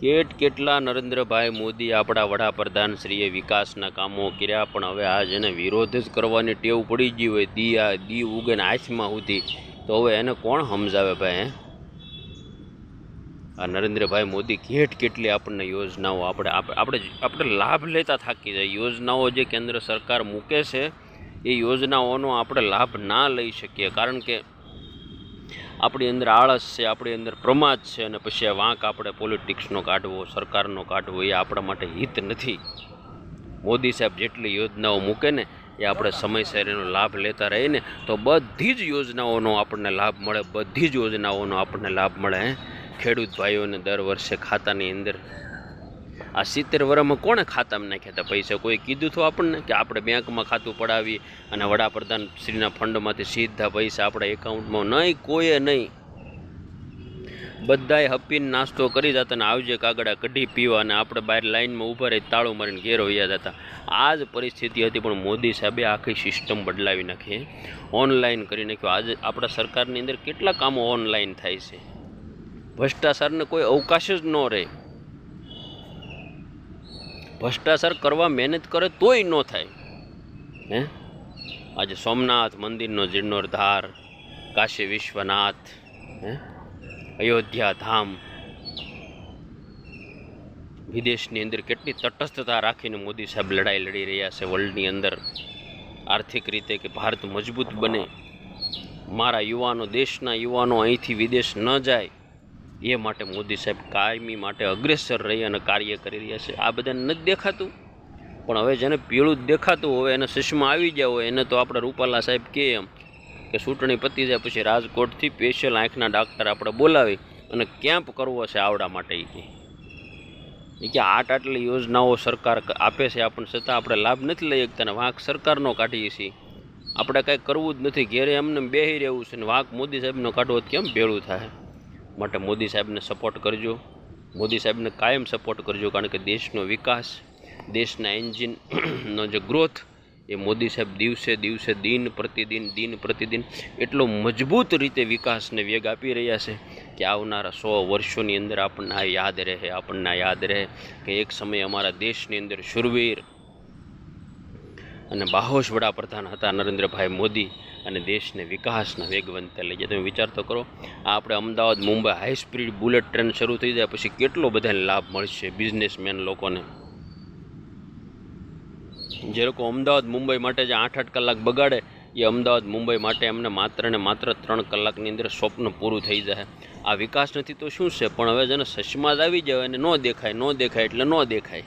Cat કેટલા નરેન્દ્રભાઈ મોદી આપણા વડાપ્રધાન શ્રીએ વિકાસના કામો કર્યા, પણ હવે આ જેને વિરોધ જ કરવાની ટેવ પડી ગઈ હોય, દી આ, દી ઉગે ને આંચમાં સુધી તો હવે એને કોણ સમજાવે ભાઈ આ નરેન્દ્રભાઈ મોદી કેટ કેટલી આપણને યોજનાઓ આપણે, આપ- આપણે આપણે લાભ લેતા થાકી જાય. યોજનાઓ જે કેન્દ્ર સરકાર મૂકે છે, એ યોજનાઓનો આપણે લાભ ના લઈ શકીએ. કારણ કે આપણી અંદર આળસ છે, આપણી અંદર પ્રમાદ છે અને પછી આ વાંક આપણે પોલિટિક્સનો કાઢવો, સરકારનો કાઢવો, એ આપણા માટે હિત નથી. મોદી સાહેબ જેટલી યોજનાઓ મૂકે ને, એ આપણે સમયસર એનો લાભ લેતા રહીએ ને, તો બધી જ યોજનાઓનો આપણને લાભ મળે, બધી જ યોજનાઓનો આપણને લાભ મળે ખેડૂત ભાઈઓને દર વર્ષે ખાતાની અંદર આ સિત્તેર વર્ષમાં કોણે ખાતામાં નાખ્યા હતા પૈસા? કોઈ કીધું તો આપણને કે આપણે બેંકમાં ખાતું પડાવી અને વડાપ્રધાન શ્રીના ફંડમાંથી સીધા પૈસા આપણા એકાઉન્ટમાં નહીં, કોઈએ નહીં. બધાએ હપીને નાસ્તો કરી જતા ને આવજે કાગડા કઢી પીવા અને આપણે બહાર લાઈનમાં ઊભા રહી તાળું મારીને ઘેર વયા જતા. આ જ પરિસ્થિતિ હતી, પણ મોદી સાહેબે આખી સિસ્ટમ બદલાવી નાખી. ઓનલાઈન કરી નાખ્યું. આજે આપણા સરકારની અંદર કેટલા કામો ઓનલાઈન થાય છે? ભ્રષ્ટાચારને કોઈ અવકાશ જ ન રહે. ભ્રષ્ટાચાર કરવા મહેનત કરે તોય ન થાય. હે? આજે સોમનાથ મંદિરનો જીર્ણોદ્ધાર, કાશી વિશ્વનાથ, હે? અયોધ્યા ધામ. વિદેશની અંદર કેટલી તટસ્થતા રાખીને મોદી સાહેબ લડાઈ લડી રહ્યા છે વર્લ્ડની અંદર. આર્થિક રીતે કે ભારત મજબૂત બને. મારા યુવાનો, દેશના યુવાનો અહીંથી વિદેશ ન જાય. એ માટે મોદી સાહેબ કાયમી માટે અગ્રેસર રહી અને કાર્ય કરી રહ્યા છે. આ બધાને નથી દેખાતું? પણ હવે જેને પીળું જ દેખાતું હોય, એને ચશ્મા આવી ગયા હોય, એને તો આપણે રૂપાલા સાહેબ કહે એમ કે ચૂંટણી પતી જાય પછી રાજકોટથી સ્પેશિયલ આંખના ડાક્ટર આપણે બોલાવી અને કેમ્પ કરવો છે આવડા માટે એ કે. આટ આટલી યોજનાઓ સરકાર આપે છે આપણને છતાં આપણે લાભ નથી લઈ શકતા અને વાંક સરકારનો કાઢીએ છીએ. આપણે કાંઈ કરવું જ નથી. ઘેરે એમને બેહી રહેવું છે ને વાંક મોદી સાહેબનો કાઢવો કેમ ભેળું થાય? માટે મોદી સાહેબને સપોર્ટ કરજો. મોદી સાહેબને કાયમ સપોર્ટ કરજો, કારણ કે દેશનો વિકાસ, દેશના એન્જિનનો જે ગ્રોથ એ મોદી સાહેબ દિવસે દિવસે દિન પ્રતિદિન દિન પ્રતિદિન એટલો મજબૂત રીતે વિકાસને વેગ આપી રહ્યા છે કે આવનારા સો વર્ષોની અંદર આપણને આ યાદ રહે, આપણને આ યાદ રહે કે એક સમય અમારા દેશની અંદર શુરવીર અને બાહોશ વડાપ્રધાન હતા નરેન્દ્રભાઈ મોદી. અને દેશને વિકાસના વેગવંતે લઈ જાય તમે વિચાર તો કરો, આ આપણે Ahmedabad Mumbai high speed bullet train શરૂ થઈ જાય, પછી કેટલો બધાને લાભ મળશે બિઝનેસમેન લોકોને? જે લોકો અમદાવાદ મુંબઈ માટે જે આઠ આઠ કલાક બગાડે, એ અમદાવાદ મુંબઈ માટે એમને માત્ર ને માત્ર ત્રણ કલાકની અંદર સ્વપ્ન પૂરું થઈ જાય. આ વિકાસ નથી તો શું છે? પણ હવે જેને સચમાં જ આવી જાય અને ન દેખાય ન દેખાય એટલે ન દેખાય.